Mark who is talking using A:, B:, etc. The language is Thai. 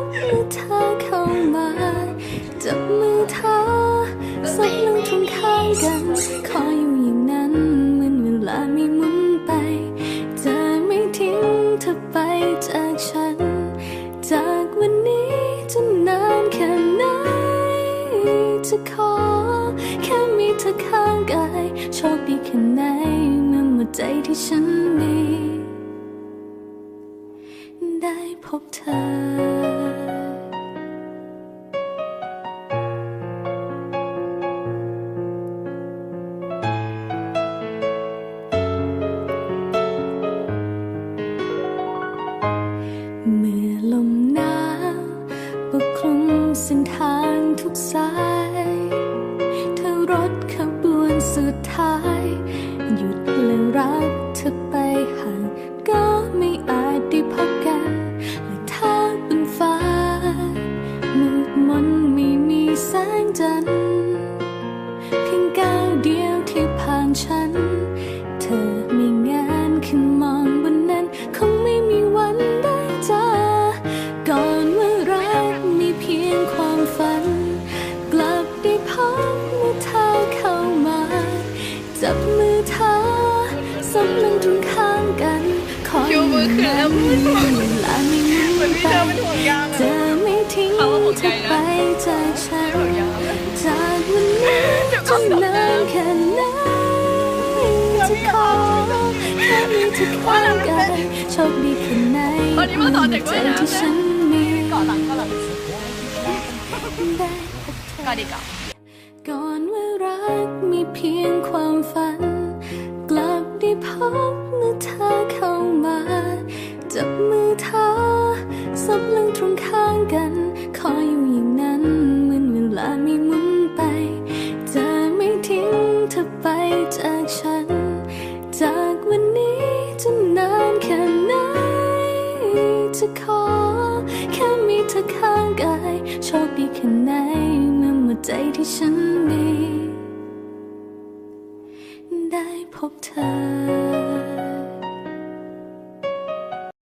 A: บและเธอเข้ามาจับมือเธอสักลงทุ่งข้ากันขออยู่อย่างนั้นเหมือนเวลาไม่หมุนไป จะไม่ทิ้งเธอไปจากฉัน จากวันนี้จนนานแค่ไหนจะขอ แค่มีเธอข้างกายโชคดีแค่ไหนเนหมดใจที่ฉันมี ได้พบเธอ ทุกสาย เธอรถขบวนสุดท้าย หยุดและรักเธอไปห่างก็ไม่อาจได้พบกันและถ้าบนฟ้า มืดมนไม่มีแสงจันทร์เพียงก้าวเดียวที่ผ่านฉัน เธอ จับมือเธอสมลงตรงข้างกันขอยอยู่นั้นเวลาไม่หมุนไปจะไม่ทิ้งเธอไปจากฉันจากวันนี้จะนานแค่ไหนจะขอแค่มีเธอข้างกายโชคดีแค่ไหน
B: ที่มาสอนเด็ก
A: ใจที่ฉันมี
B: เกาะหลังเกาะหลัง
A: ได้พบเธอ
B: เกาะดีกว่า
A: บเมื่อเธอเข้ามาจับมือเธอสับลังตรงข้างกัน ขออยู่อย่างนั้นเหมือนเวลาไม่หมุนไป จะไม่ทิ้งเธอไปจากฉัน จากวันนี้จะนานแค่ไหนจะขอ แค่มีเธอข้างกายโชคดีแค่ไหนเมื่อหมดใจที่ฉันมี ได้พบเธอ